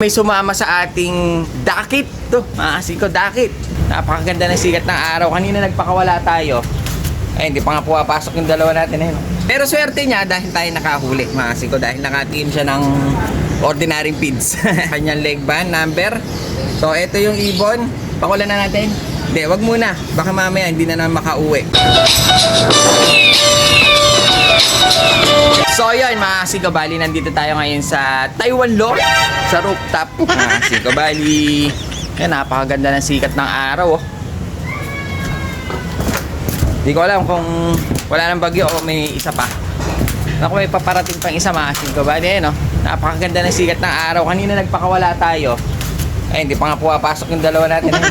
May sumama sa ating dakit to, mga ko dakit. Napakaganda ng sikat ng araw. Kanina nagpakawala tayo. Ay, hindi pa nga pumapasok yung dalawa natin eh. Pero swerte niya dahil tayo nakahuli, mga ko dahil nakateam siya ng ordinary feeds. Kanyang leg band number. So, ito yung ibon. Pakulan na natin. Hindi, wag muna. Baka mamaya hindi na naman makauwi. So yun mga Sigabali, nandito tayo ngayon sa Taiwan Lo sa rooftop mga Sigabali. Yan, napakaganda ng sikat ng araw oh. Hindi ko alam kung wala nang bagyo o may isa pa. Ako may paparating pang isa mga Sigabali eh no. Napakaganda ng sikat ng araw. Kanina nagpakawala tayo. Ay, hindi pa nga pumapasok yung dalawa natin. eh.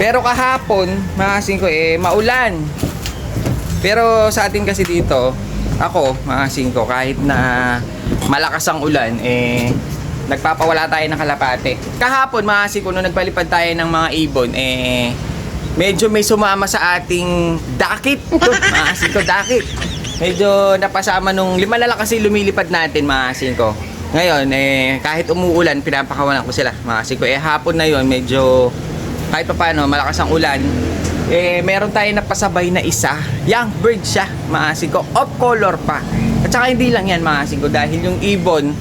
Pero kahapon, mga ko eh, maulan. Pero sa atin kasi dito, ako, mga singko, kahit na malakas ang ulan, eh, nagpapawala tayo ng kalapate. Kahapon, mga singko, nung nagpalipad tayo ng mga ibon, eh, medyo may sumama sa ating dakit. Mga singko, dakit. Medyo napasama nung lima na lang kasi lumilipad natin, mga singko. Ngayon, eh, kahit umuulan, pinapakawalan ko sila, mga singko. Eh, hapon na yon medyo kahit pa paano, malakas ang ulan, eh, meron tayo napasabay na isa. Young bird siya, maasin ko. Off color pa. At saka hindi lang yan, maasin ko. Dahil yung ibon,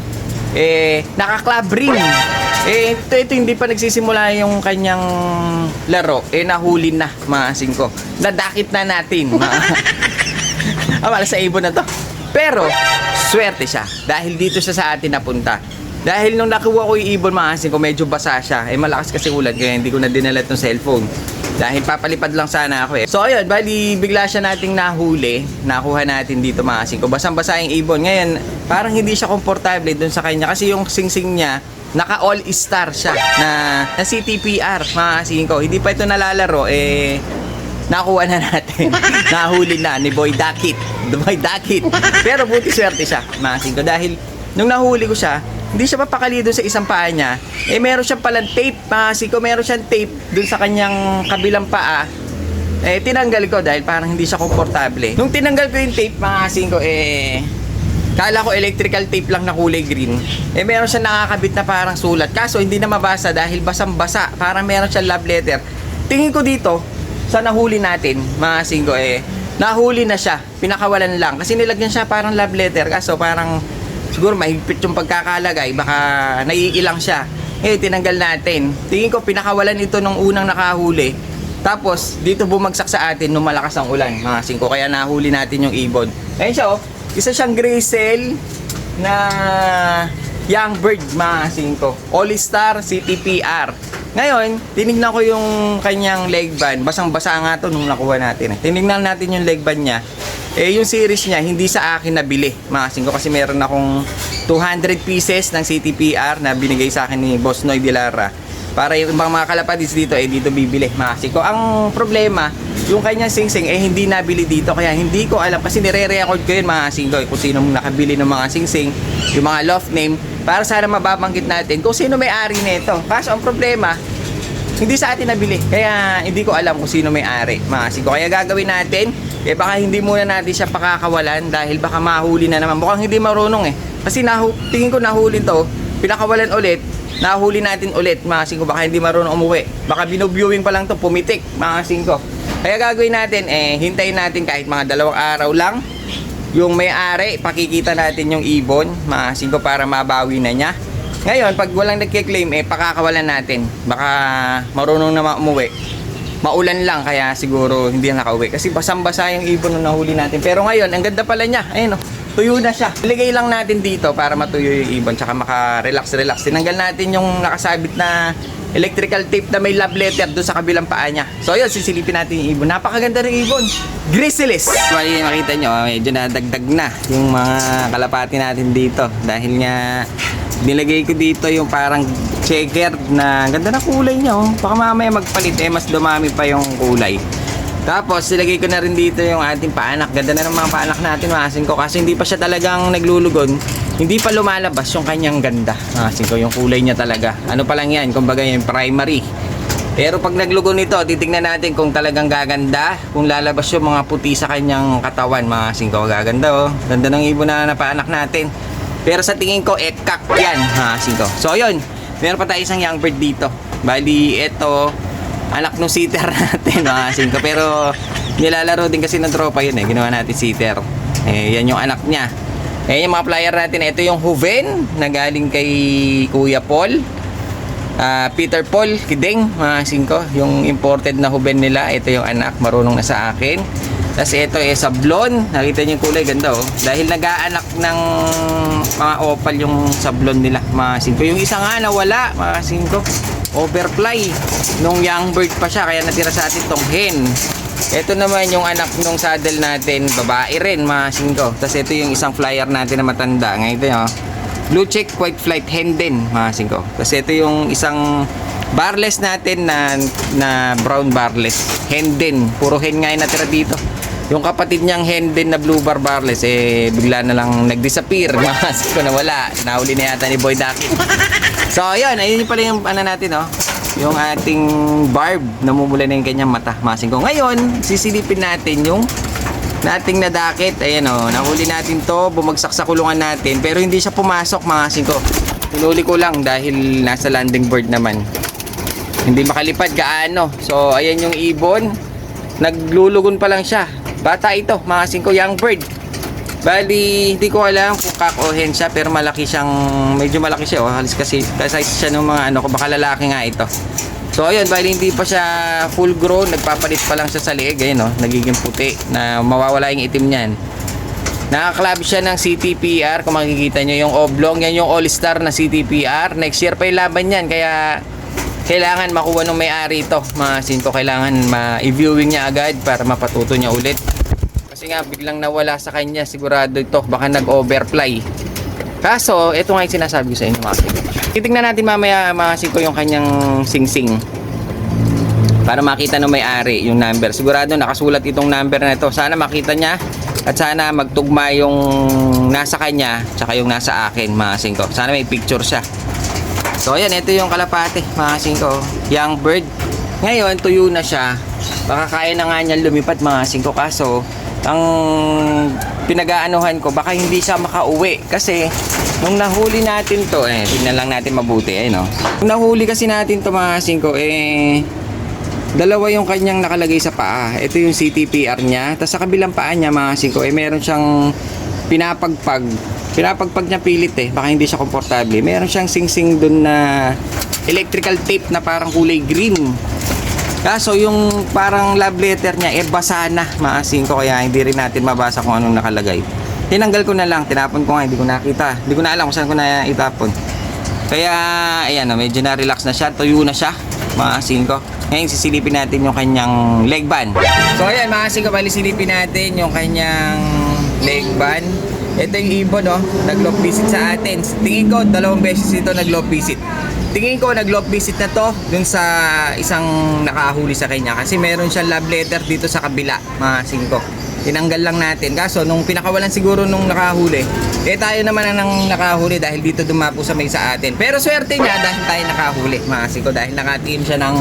eh, naka-club ring. Eh, ito, ito, hindi pa nagsisimula yung kanyang laro. Eh, nahuli na, maasin ko. Nadakit na natin. Ma Amala sa ibon na to. Pero, swerte siya. Dahil dito siya sa atin napunta. Dahil nung nakuha ko yung ibon maasin ko, medyo basa siya. Eh malakas kasi ulan, kaya hindi ko na dinalat ng cellphone. Dahil papalipad lang sana ako eh. So ayun, bali bigla siya nating nahuli. Nakuha natin dito maasin ko. Basang-basa yung ibon. Ngayon, parang hindi siya komportable dun sa kanya. Kasi yung singsing niya, naka all-star siya na, na CTPR maasin ko. Hindi pa ito nalalaro eh nakuha na natin. Nahuli na ni Boy Dakit. Boy Dakit. Pero buti swerte siya, maasin ko. Dahil nung nahuli ko siya, hindi siya mapakali doon sa isang paa niya. Eh, meron siyang palang tape, maasin ko. Meron siyang tape doon sa kanyang kabilang paa. Eh, tinanggal ko dahil parang hindi siya komportable. Nung tinanggal ko yung tape, maasin ko, eh, Kala ko electrical tape lang na kulay green. Eh meron siya nakakabit na parang sulat. Kaso hindi na mabasa dahil basang-basa. Parang meron siyang love letter. Tingin ko dito, sa nahuli natin, mga singgo eh, nahuli na siya. Pinakawalan lang. Kasi nilagyan siya parang love letter. Kaso parang siguro mahigpit yung pagkakalagay. Baka naiilang siya. Eh, tinanggal natin. Tingin ko pinakawalan ito nung unang nakahuli. Tapos, dito bumagsak sa atin nung malakas ang ulan, mga singko. Kaya nahuli natin yung ibon. Ayun siya, oh. Isa siyang grisel na young bird, mga singko. All-Star CTPR. Ngayon, tinignan ko yung kanyang leg band. Basang-basa nga to nung nakuha natin. Eh. Tinignan natin yung leg band niya. Eh, yung series niya, hindi sa akin nabili, mga singko. Kasi meron akong 200 pieces ng CTPR na binigay sa akin ni Boss Noy Dilara para yung ibang mga kalapadis dito eh dito bibili mga siko. Ang problema, yung kanyang singsing eh hindi nabili dito kaya hindi ko alam kasi nire-record ko yun mga singko kung sino nakabili ng mga singsing, yung mga loft name para sana mababanggit natin kung sino may-ari nito. Kaso ang problema, hindi sa atin nabili. Kaya hindi ko alam kung sino may-ari mga siko. Kaya gagawin natin, eh baka hindi muna natin siya pakakawalan dahil baka mahuli na naman. Mukhang hindi marunong eh. Kasi nahu tingin ko nahuli to, pinakawalan ulit, nahuli natin ulit mga singko. Baka hindi marunong umuwi. Baka binuviewing pa lang to. Pumitik mga singko. Kaya gagawin natin eh hintayin natin kahit mga dalawang araw lang. Yung may-ari pakikita natin yung ibon mga singko para mabawi na niya. Ngayon pag walang nagkiklaim eh pakakawalan natin. Baka marunong na umuwi maulan lang kaya siguro hindi na nakauwi. Kasi basang-basa yung ibon na nahuli natin. Pero ngayon ang ganda pala niya. Ayun oh tuyo na siya. Iligay lang natin dito para matuyo yung ibon tsaka maka-relax-relax. Tinanggal natin yung nakasabit na electrical tape na may love letter doon sa kabilang paa niya. So yun, sisilipin natin yung ibon. Napakaganda ng ibon. Grizzlies! Mali makita nyo, medyo nadagdag na yung mga kalapati natin dito. Dahil nga, nilagay ko dito yung parang checkered na ganda na kulay niya. Oh. Baka mamaya magpalit eh, mas dumami pa yung kulay. Tapos, silagay ko na rin dito yung ating paanak. Ganda na ng mga paanak natin, maasin ko. Kasi hindi pa siya talagang naglulugon. Hindi pa lumalabas yung kanyang ganda. Maasin ko, yung kulay niya talaga. Ano pa lang yan, kumbaga yung primary. Pero pag naglugon nito, titignan natin kung talagang gaganda. Kung lalabas yung mga puti sa kanyang katawan, maasin ko. Gaganda oh. Ganda ng ibon na napaanak natin. Pero sa tingin ko, eh, kak yan, mga singko. So, yun. Meron pa tayo isang young bird dito. Bali, ito, anak ng sitter natin, mga singko. Pero, nilalaro din kasi ng tropa yun eh. Ginawa natin sitter. Eh, yan yung anak niya. Eh, yung mga flyer natin, ito yung Huven na galing kay Kuya Paul. Ah, Peter Paul Kideng, mga singko. Yung imported na Huven nila, ito yung anak, marunong na sa akin. Tapos ito eh, sablon. Nakita niyo yung kulay, ganda oh. Dahil nag-aanak ng mga opal yung sablon nila, mga singko. Yung isa nga nawala, mga singko. Overfly. Nung young bird pa siya, kaya natira sa atin tong hen. Ito naman yung anak nung saddle natin, babae rin, mga singko. Tapos ito yung isang flyer natin na matanda. Ngayon ito oh. Blue check white flight hen din, mga singko. Tapos ito yung isang barless natin na, na brown barless. Hen din. Puro hen nga yung natira dito. Yung kapatid niyang hen din na blue bar barless, eh, bigla na lang nag-disappear. Mga singko na wala. Nahuli na yata ni Boy Ducky. So, ayun. Ayun yung pala yung ano natin, oh. Yung ating barb. Namumula na yung kanyang mata. Mga singko. Ngayon, sisilipin natin yung nating nadakit. Ayan o, nahuli natin to, bumagsak sa kulungan natin. Pero hindi siya pumasok mga singko. Hinuli ko lang dahil nasa landing board naman. Hindi makalipad gaano. So, ayan yung ibon. Naglulugon pa lang siya. Bata ito, mga singko, young bird. Bali, hindi ko alam kung kak o hen siya, pero malaki siyang, medyo malaki siya. Oh. Halos kasi, kasi siya ng mga ano, baka lalaki nga ito. So ayun, bali hindi pa siya full grown, nagpapalit pa lang siya sa liig, ayun oh, nagiging puti na mawawala yung itim niyan. Nakaklab siya ng CTPR, kung makikita nyo yung oblong, yan yung all-star na CTPR. Next year pa yung laban yan, kaya kailangan makuha ng may-ari ito. Mga sinto, kailangan ma-viewing niya agad para mapatuto niya ulit. Kasi nga, biglang nawala sa kanya, sigurado ito, baka nag-overfly. Kaso, ito nga yung sinasabi sa inyo mga sinto. Titignan natin mamaya mga singko yung kanyang sing-sing para makita ng may-ari yung number. Sigurado nakasulat itong number na ito. Sana makita niya at sana magtugma yung nasa kanya tsaka yung nasa akin mga singko. Sana may picture siya. So ayan, ito yung kalapate mga singko. Young bird. Ngayon, tuyo na siya. Baka kaya na nga niya lumipad mga singko. Kaso, ang pinag-aanuhan ko, baka hindi siya makauwi. Kasi, nung nahuli natin to, eh, tingnan lang natin mabuti, eh, no? Nung nahuli kasi natin to mga singko, eh, dalawa yung kanyang nakalagay sa paa. Ito yung CTPR niya. Tapos sa kabilang paa niya, mga singko, eh, meron siyang pinapagpag. Pinapagpag niya pilit eh. Baka hindi siya komportable. Meron siyang sing-sing dun na electrical tape na parang kulay green. Kaso yung parang love letter niya, eh basa na mga singko. Kaya hindi rin natin mabasa kung anong nakalagay. Tinanggal ko na lang. Tinapon ko nga. Hindi ko nakita. Hindi ko na alam kung saan ko na itapon. Kaya, ayan, oh, medyo na-relax na siya. Tuyo na siya, mga singko. Ngayon, sisilipin natin yung kanyang leg band. So, ayan, mga singko, bali silipin natin yung kanyang leg band. Ito yung ibon, no? Nag-lock visit sa atin. Tingin ko, dalawang beses ito nag-lock visit. Tingin ko, nag-lock visit na to dun sa isang nakahuli sa kanya. Kasi meron siyang love letter dito sa kabila, mga singko. Tinanggal lang natin. Kaso, nung pinakawalan siguro nung nakahuli, eh tayo naman ang nakahuli dahil dito dumapo sa may sa atin. Pero swerte niya dahil tayo nakahuli, mga singko. Dahil naka-team siya ng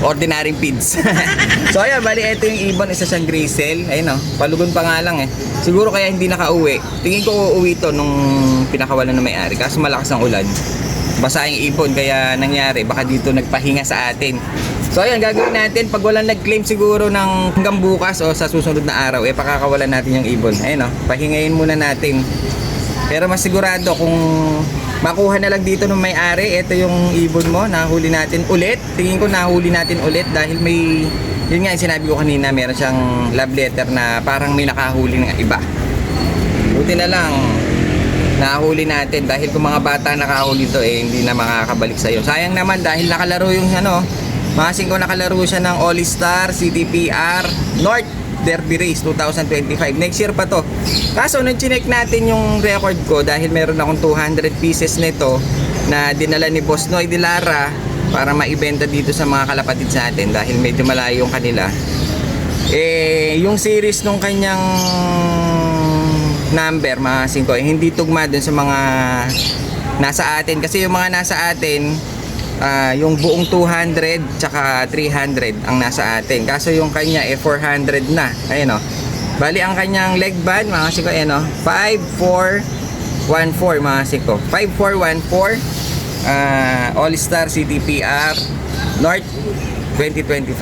ordinary feeds. so ayan, bali ito yung ibon, isa siyang grisel. Ayun oh, palugon pa nga lang eh. Siguro kaya hindi nakauwi. Tingin ko uuwi to nung pinakawalan na may-ari. Kaso malakas ang ulan. Basa yung ibon, kaya nangyari, baka dito nagpahinga sa atin. So ayan, gagawin natin, pag walang nag-claim siguro ng hanggang bukas o sa susunod na araw, eh pakakawalan natin yung ibon. Ayun oh, pahingayin muna natin. Pero mas sigurado kung makuha na lang dito ng may-ari, ito yung ibon mo, nahuli natin ulit. Tingin ko nahuli natin ulit dahil may, yun nga yung sinabi ko kanina, meron siyang love letter na parang may nakahuli ng iba. Buti na lang, nahuli natin dahil kung mga bata nakahuli to eh, hindi na makakabalik sa'yo. Sayang naman dahil nakalaro yung ano, mga ko nakalaro siya ng All-Star, CTPR, North Derby Race 2025. Next year pa to. Kaso nung chinek natin yung record ko dahil meron akong 200 pieces nito na dinala ni Boss Noy de Lara para maibenta dito sa mga kalapatid sa atin dahil medyo malayo yung kanila. Eh, yung series nung kanyang number, mga 5, eh, hindi tugma dun sa mga nasa atin. Kasi yung mga nasa atin, ah, yung buong 200 tsaka 300 ang nasa atin. Kaso yung kanya eh 400 na. Ayun oh. Bali ang kanyang leg band mga siko ayun oh. 5 4 mga singko. 5414 ah, All-Star CTPR North 2025.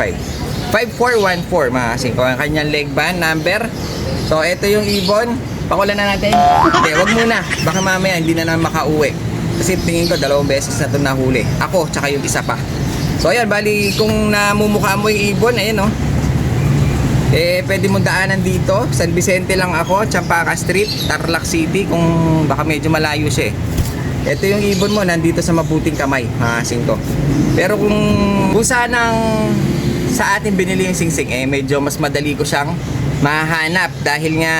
5414 mga singko. Ang kanyang leg band number. So, ito yung ibon. Pakulan na natin. Hindi, wag muna. Baka mamaya hindi na naman makauwi. Kasi tingin ko dalawang beses na ito nahuli. Ako, tsaka yung isa pa. So, ayan, bali, kung namumukha mo yung ibon, ayan, oh. Eh, pwede mo daanan dito. San Vicente lang ako, Champaca Street, Tarlac City, kung baka medyo malayo siya eh. Ito yung ibon mo, nandito sa mabuting kamay, mga singko. Pero kung, kung sanang sa atin binili yung singsing, eh, medyo mas madali ko siyang mahanap dahil nga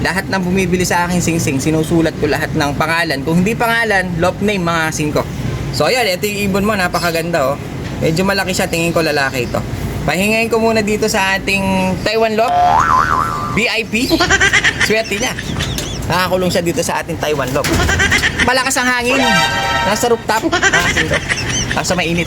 lahat ng bumibili sa akin singsing, sinusulat ko lahat ng pangalan. Kung hindi pangalan, love name mga singko. So ayan, ito yung ibon mo, napakaganda oh. Medyo malaki siya, tingin ko lalaki ito. Pahingayin ko muna dito sa ating Taiwan Lock VIP. Swerte niya. Nakakulong siya dito sa ating Taiwan Lock. Malakas ang hangin. Nasa rooftop. Nakasin ko. Kaso mainit.